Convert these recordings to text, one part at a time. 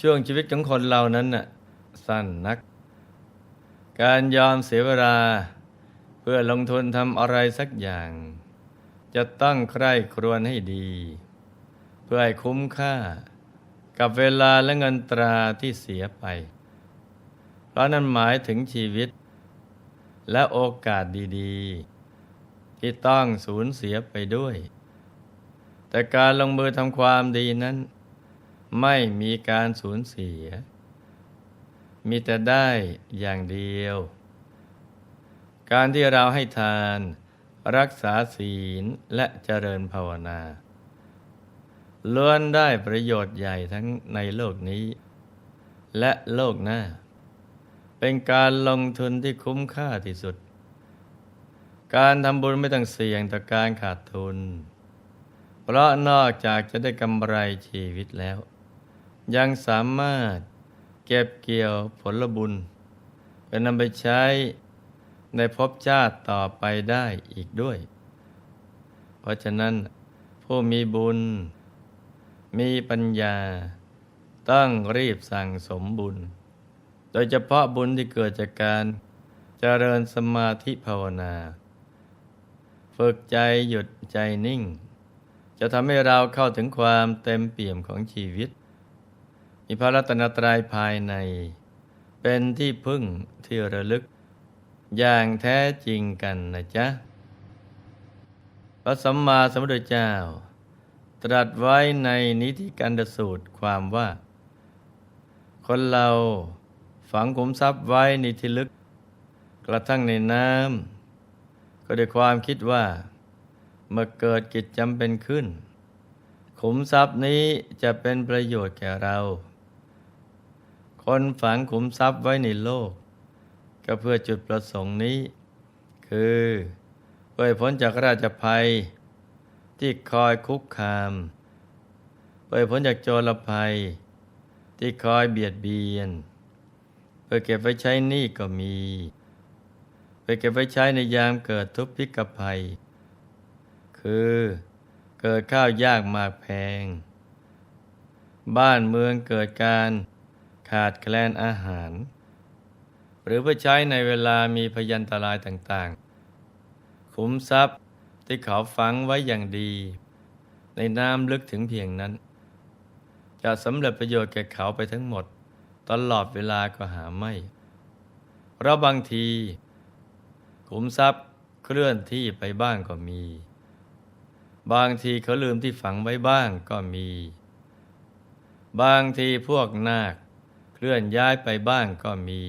ช่วงชีวิตของคนเรานั้นน่ะสั้นนัก การยอมเสียเวลา เพื่อลงทุนทำอะไรสักอย่าง จะต้องใคร่ครวญให้ดี เพื่อให้คุ้มค่า กับเวลาและเงินตราที่เสียไป เพราะนั้นหมายถึงชีวิต และโอกาสดีๆ ที่ต้องสูญเสียไปด้วย แต่การลงมือทำความดีนั้น ไม่มีการสูญเสีย มีแต่ได้อย่างเดียว การที่เราให้ทาน รักษาศีลและเจริญภาวนาล้วนได้ประโยชน์ใหญ่ทั้งในโลกนี้ และโลกหน้า เป็นการลงทุนที่คุ้มค่าที่สุด การทำบุญไม่ต้องเสี่ยงต่อการขาดทุน เพราะนอกจากจะได้กำไรชีวิตแล้ว ยังสามารถเก็บเกี่ยวผลบุญเป็นนำไปใช้ในภพชาติต่อไปได้อีกด้วย เพราะฉะนั้น ผู้มีบุญ มีปัญญา ต้องรีบสั่งสมบุญ โดยเฉพาะบุญที่เกิดจากการเจริญสมาธิภาวนา ฝึกใจหยุดใจนิ่ง จะทำให้เราเข้าถึงความเต็มเปี่ยมของชีวิต มีพระรัตนตรัยภายใน เป็นที่พึ่งที่ระลึก อย่างแท้จริงกันนะจ๊ะ พระสัมมาสัมพุทธเจ้า ตรัสไว้ในนิธิกันดสูตรความว่า คนเราฝังขุมทรัพย์ไว้ในที่ลึก กระทั่งในน้ำก็ด้วยความคิดว่า เมื่อเกิดกิจจำเป็นขึ้น ขุมทรัพย์นี้จะเป็นประโยชน์แก่เรา คนฝังขุมทรัพย์ไว้ในโลก ก็เพื่อจุดประสงค์นี้ คือเพื่อพ้นจากราชภัย ที่คอยคุกคามเพื่อพ้นจากโจรภัย ที่คอยเบียดเบียน เพื่อเก็บไว้ใช้หนี้ก็มีเพื่อเก็บไว้ใช้ในยามเกิดทุพพิกภัย คือเกิดข้าวยากหมากแพง บ้านเมืองเกิดการ ขาดแคลนอาหาร หรือเพื่อใช้ในเวลามีพยันตรายต่างๆขุมทรัพย์ที่เขาฝังไว้อย่างดี ในน้ำลึกถึงเพียงนั้น จะสำเร็จประโยชน์แก่เขาไปทั้งหมด ตลอดเวลาก็หาไม่ เพราะบางทีขุมทรัพย์เคลื่อนที่ไปบ้างก็มี บางทีเขาลืมที่ฝังไว้บ้างก็มี บางทีพวกนาค เคลื่อนย้ายไปบ้างก็มี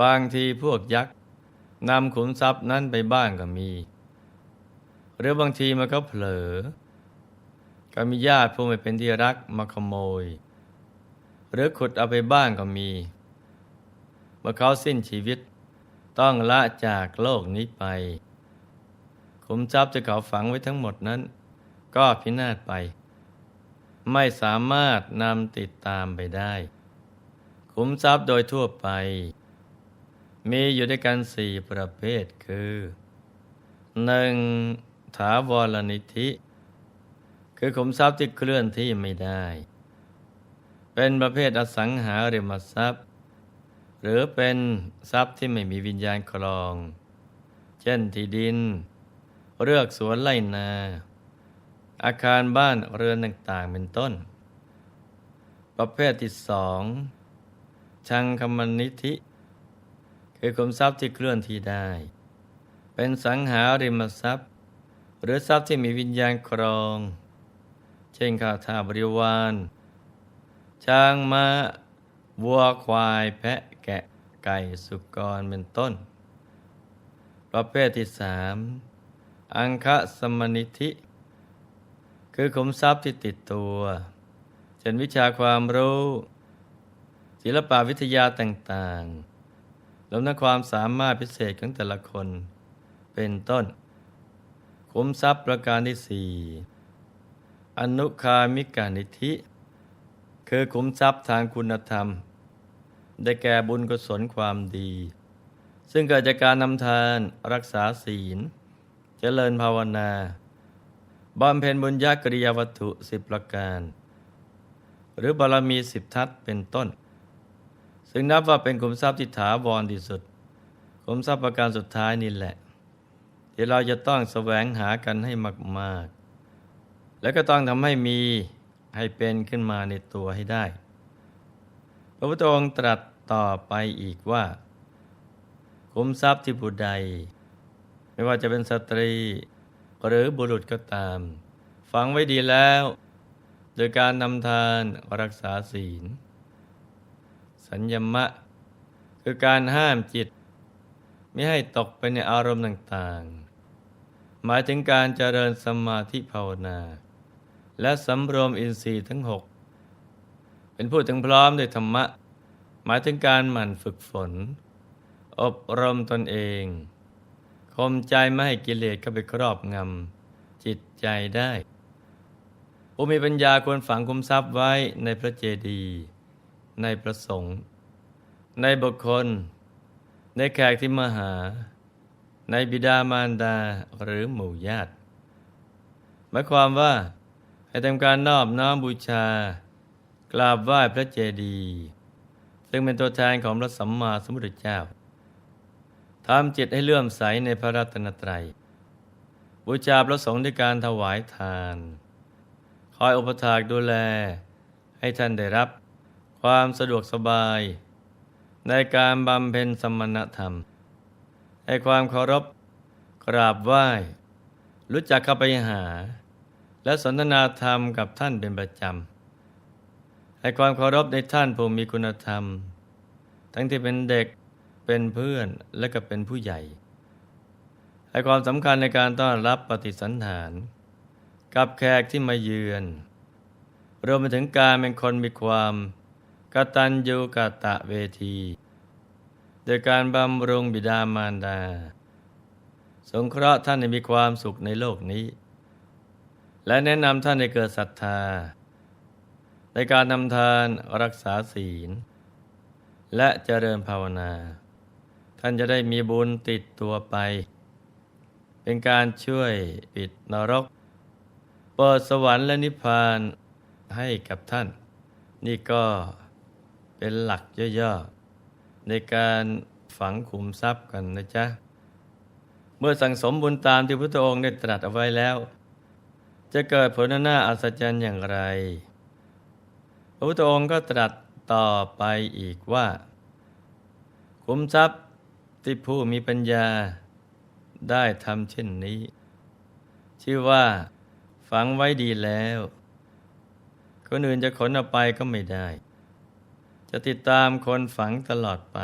บางทีพวกยักษ์นำขุมทรัพย์นั้นไปบ้างก็มี หรือบางทีมันก็เผลอ ก็มีญาติผู้ไม่เป็นที่รักมาขโมย หรือขุดเอาไปบ้างก็มี เมื่อเขาสิ้นชีวิตต้องละจากโลกนี้ไป ขุมทรัพย์ที่เขาฝังไว้ทั้งหมดนั้น ก็พินาศไป ไม่สามารถนำติดตามไปได้ ขุมทรัพย์โดยทั่วไป มีอยู่ด้วยกันสี่ประเภทคือหนึ่งถาวรนิธิ คือขุมทรัพย์ที่เคลื่อนที่ไม่ได้ เป็นประเภทอสังหาริมทรัพย์ หรือเป็นทรัพย์ที่ไม่มีวิญญาณครอง เช่นที่ดินเรือกสวนไล่นา อาคารบ้านเรือนต่างๆเป็นต้น ประเภทที่สอง ชังคมนิธิ คือขุมทรัพย์ที่เคลื่อนที่ได้ เป็นสังหาริมทรัพย์ หรือทรัพย์ที่มีวิญญาณครอง เช่นข้าทาบริวารช้างม้าวัวควายแพะแกะไก่สุกรเป็นต้น ประเภทที่สามอังคะสมนิธิ คือขุมทรัพย์ที่ติดตัว เช่นวิชาความรู้ ศิลปวิทยาต่างๆรวมทั้งความสามารถพิเศษของแต่ละคน เป็นต้นขุมทรัพย์ประการที่สี่อนุคามิกานิธิ คือขุมทรัพย์ทางคุณธรรม ได้แก่บุญกุศลความดี ซึ่งเกิดจากการนำทานรักษาศีล เจริญภาวนาบำเพ็ญบุญญากริยาวัตถุสิบประการ หรือบารมีสิบทัศเป็นต้น ซึ่งนับว่าเป็นขุมทรัพย์ที่ถาวรที่สุดขุมทรัพย์ประการสุดท้ายนี่แหละ ที่เราจะต้องแสวงหากันให้มากๆ และก็ต้องทำให้มีให้เป็นขึ้นมาในตัวให้ได้ พระพุทธองค์ตรัสต่อไปอีกว่าขุมทรัพย์ที่ผู้ใด ไม่ว่าจะเป็นสตรี หรือบุรุษก็ตามฟังไว้ดีแล้ว โดยการนำทานรักษาศีล สัญญมะ คือการห้ามจิต ไม่ให้ตกไปในอารมณ์ต่างๆ หมายถึงการเจริญสมาธิภาวนา และสำรวมอินทรีย์ทั้งหกเป็นผู้ถึงพร้อมด้วยธรรมะ หมายถึงการหมั่นฝึกฝน อบรมตนเองคมใจไม่ให้กิเลสเข้าไปครอบงำจิตใจได้ผู้มีปัญญาควรฝังคุมทรัพย์ไว้ในพระเจดีย์ ในพระสงฆ์ในบุคคล ในแขกที่มาหา ในบิดามารดาหรือหมู่ญาติหมายความว่าให้ทำการนอบน้อมบูชากราบไหว้พระเจดีย์ซึ่งเป็นตัวแทนของพระสัมมาสัมพุทธเจ้าทำจิตให้เลื่อมใสในพระรัตนตรัย บูชาพระสงฆ์ด้วยการถวายทาน คอยอุปถากดูแลให้ท่านได้รับ ความสะดวกสบาย ในการบำเพ็ญสมณธรรม ให้ความเคารพกราบไหว้ รู้จักเข้าไปหา และสนทนาธรรมกับท่านเป็นประจำ ให้ความเคารพในท่านผู้มีคุณธรรม ทั้งที่เป็นเด็กเป็นเพื่อนและก็เป็นผู้ใหญ่ ให้ความสำคัญในการต้อนรับปฏิสันฐาน กับแขกที่มาเยือน รวมไปถึงการเป็นคนมีความ กตัญญูกะตะเวที โดยการบำรุงบิดามารดา สงเคราะห์ท่านให้มีความสุขในโลกนี้ และแนะนำท่านให้เกิดศรัทธา ในการนำทานรักษาศีล และเจริญภาวนา ท่านจะได้มีบุญติดตัวไป เป็นการช่วยปิดนรก เปิดสวรรค์และนิพพานให้กับท่าน นี่ก็ เป็นหลักย่อๆในการฝังขุมทรัพย์กันนะจ๊ะ เมื่อสั่งสมบุญตามที่พระองค์ได้ตรัสเอาไว้แล้ว จะเกิดผลหน้าอัศจรรย์อย่างไร พระพุทธองค์ก็ตรัสต่อไปอีกว่า ขุมทรัพย์ที่ผู้มีปัญญาได้ทำเช่นนี้ ชื่อว่าฝังไว้ดีแล้ว คนอื่นจะขนเอาไปก็ไม่ได้ จะติดตามคนฝังตลอดไป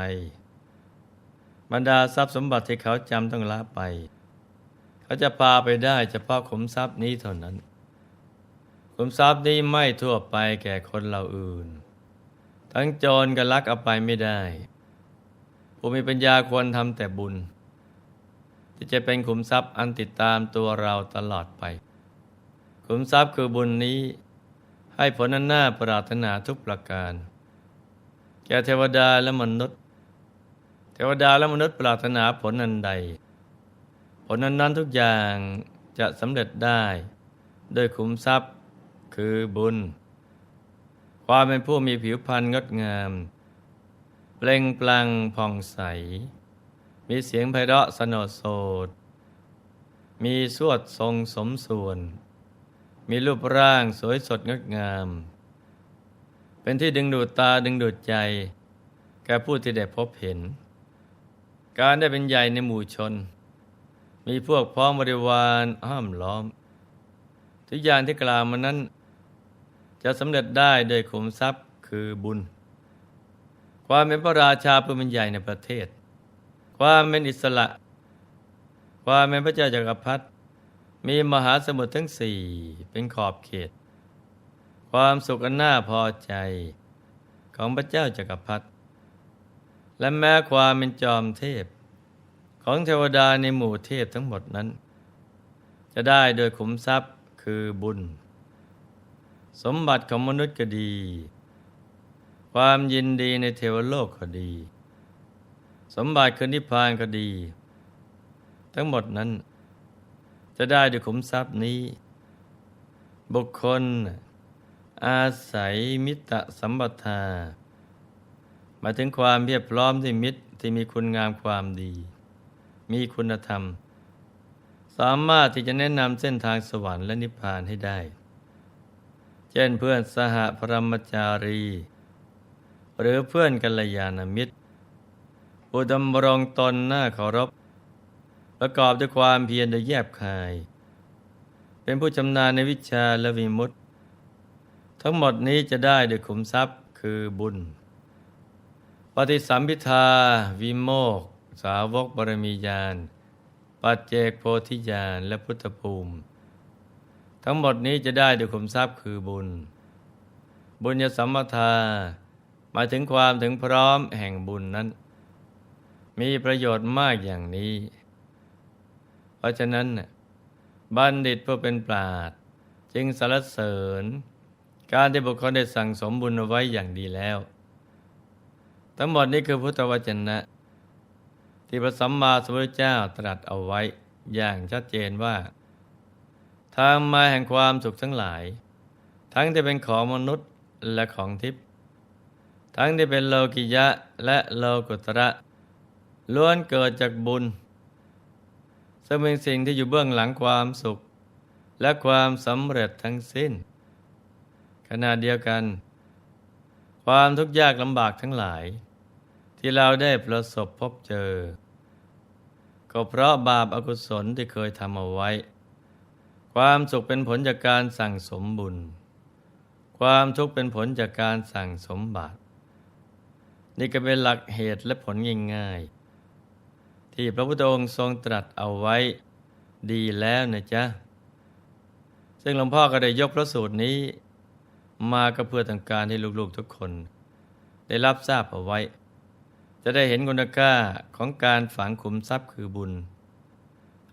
บรรดาทรัพย์สมบัติที่เขาจำต้องละไป เขาจะพาไปได้เฉพาะขุมทรัพย์นี้เท่านั้นขุมทรัพย์นี้ไม่ทั่วไปแก่คนเราอื่น ทั้งโจรก็ลักเอาไปไม่ได้ผู้มีปัญญาควรทำแต่บุญ ที่จะเป็นขุมทรัพย์อันติดตามตัวเราตลอดไป ขุมทรัพย์คือบุญนี้ให้ผลนันหน้าปรารถนาทุกประการ แก่เทวดาและมนุษย์ เทวดาและมนุษย์ปรารถนาผลนันใด ผลนั้นนั้นทุกอย่างจะสำเร็จได้ โดยขุมทรัพย์คือบุญ ความเป็นผู้มีผิวพรรณงดงาม เปล่งปลั่งผ่องใส มีเสียงไพเราะสนดโสดมีสวดทรงสมส่วน มีรูปร่างสวยสดงดงาม เป็นที่ดึงดูดตาดึงดูดใจ แก่ผู้ที่ได้พบเห็น การได้เป็นใหญ่ในหมู่ชน มีพวกพ้องบริวารห้อมล้อม ทุกอย่างที่กล่าวมานั้น จะสำเร็จได้โดยขุมทรัพย์คือบุญ ความเป็นพระราชาผู้เป็นใหญ่ในประเทศ ความเป็นอิสระ ความเป็นพระเจ้าจักรพรรดิมีมหาสมุทรทั้งสี่เป็นขอบเขต ความสุขอันน่าพอใจของพระเจ้าจักรพรรดิและแม้ความเป็นจอมเทพ ของเทวดาในหมู่เทพทั้งหมดนั้น จะได้โดยขุมทรัพย์คือบุญ สมบัติของมนุษย์ก็ดี ความยินดีในเทวโลกก็ดี สมบัติคือนิพพานก็ดี ทั้งหมดนั้น จะได้ด้วยขุมทรัพย์นี้ บุคคล อาศัยมิตรสัมปทาหมายถึงความเพียบพร้อมที่มิตรที่มีคุณงามความดี มีคุณธรรม สามารถที่จะแนะนำเส้นทางสวรรค์และนิพพานให้ได้ เช่นเพื่อนสหพรมจารี หรือเพื่อนกัลยาณมิตรผู้ดำรงตนหน้าเคารพ ประกอบด้วยความเพียรโดยแยบคาย เป็นผู้ชำนาญในวิชาและวิมุตติ ทั้งหมดนี้จะได้ด้วยขุมทรัพย์คือบุญ ปฏิสัมพิทาวิโมก สาวกบรมีญาณ ปัจเจกโพธิญาณและพุทธภูมิ ทั้งหมดนี้จะได้ด้วยขุมทรัพย์คือบุญ บุญญสัมปทา หมายถึงความถึงพร้อมแห่งบุญนั้น มีประโยชน์มากอย่างนี้ เพราะฉะนั้นบัณฑิตผู้เป็นปราดจึงสรรเสริญ การที่บุคคลได้สั่งสมบุญเอาไว้อย่างดีแล้ว ทั้งหมดนี้คือพุทธวจนะ ที่พระสัมมาสัมพุทธเจ้าตรัสเอาไว้อย่างชัดเจนว่า ทางมาแห่งความสุขทั้งหลาย ทั้งที่เป็นของมนุษย์และของทิพย์ทั้งที่เป็นโลกิยะและโลกุตระล้วนเกิดจากบุญซึ่งเป็นสิ่งที่อยู่เบื้องหลังความสุข และความสำเร็จทั้งสิ้น ขณะเดียวกัน ความทุกข์ยากลำบากทั้งหลาย ที่เราได้ประสบพบเจอ ก็เพราะบาปอากุศลที่เคยทำเอาไว้ ความสุขเป็นผลจากการสั่งสมบุญ ความทุกข์เป็นผลจากการสั่งสมบาปนี่ก็เป็นหลักเหตุและผลง่ายๆ ที่พระพุทธองค์ทรงตรัสเอาไว้ดีแล้วนะจ๊ะ ซึ่งหลวงพ่อก็ได้ยกพระสูตรนี้ มาก็เพื่อต้องการให้ลูกๆทุกคน ได้รับทราบเอาไว้ จะได้เห็นคุณค่าของการฝังขุมทรัพย์คือบุญ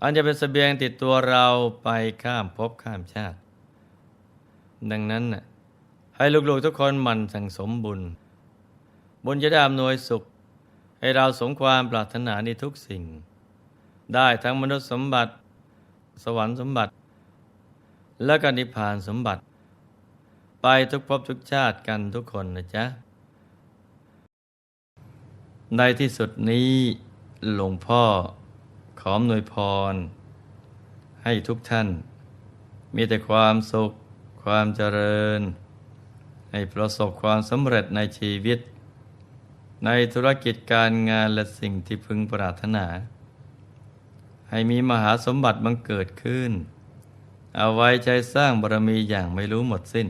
อันจะเป็นสเสบียงติดตัวเราไปข้ามภพข้ามชาติ ดังนั้นน่ะให้ลูกๆทุกคนหมั่นสั่งสมบุญ บุญจะได้อำนวยสุข ให้เราสมความปรารถนาในทุกสิ่ง ได้ทั้งมนุษย์สมบัติ สวรรค์สมบัติ และก็นิพพานสมบัติ ไปทุกภพทุกชาติกันทุกคนนะจ๊ะ ในที่สุดนี้หลวงพ่อขออำนวยพร ให้ทุกท่าน มีแต่ความสุข ความเจริญ ให้ประสบความสำเร็จในชีวิต ในธุรกิจการงานและสิ่งที่พึงปรารถนา ให้มีมหาสมบัติบังเกิดขึ้น เอาไว้ใจสร้างบารมีอย่างไม่รู้หมดสิ้น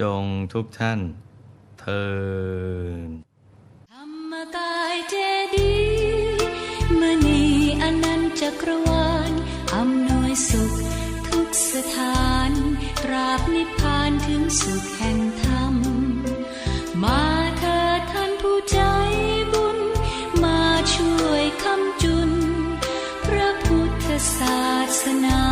จงทุกท่านเทินธรรมกายเจดีย์มณีอนันตจักรวาลอำนวยสุขทุกสถานตราบนิพพานถึงสุขแห่งธรรม มาเถิดท่านผู้ใจบุญ มาช่วยคำจุน พระพุทธศาสนา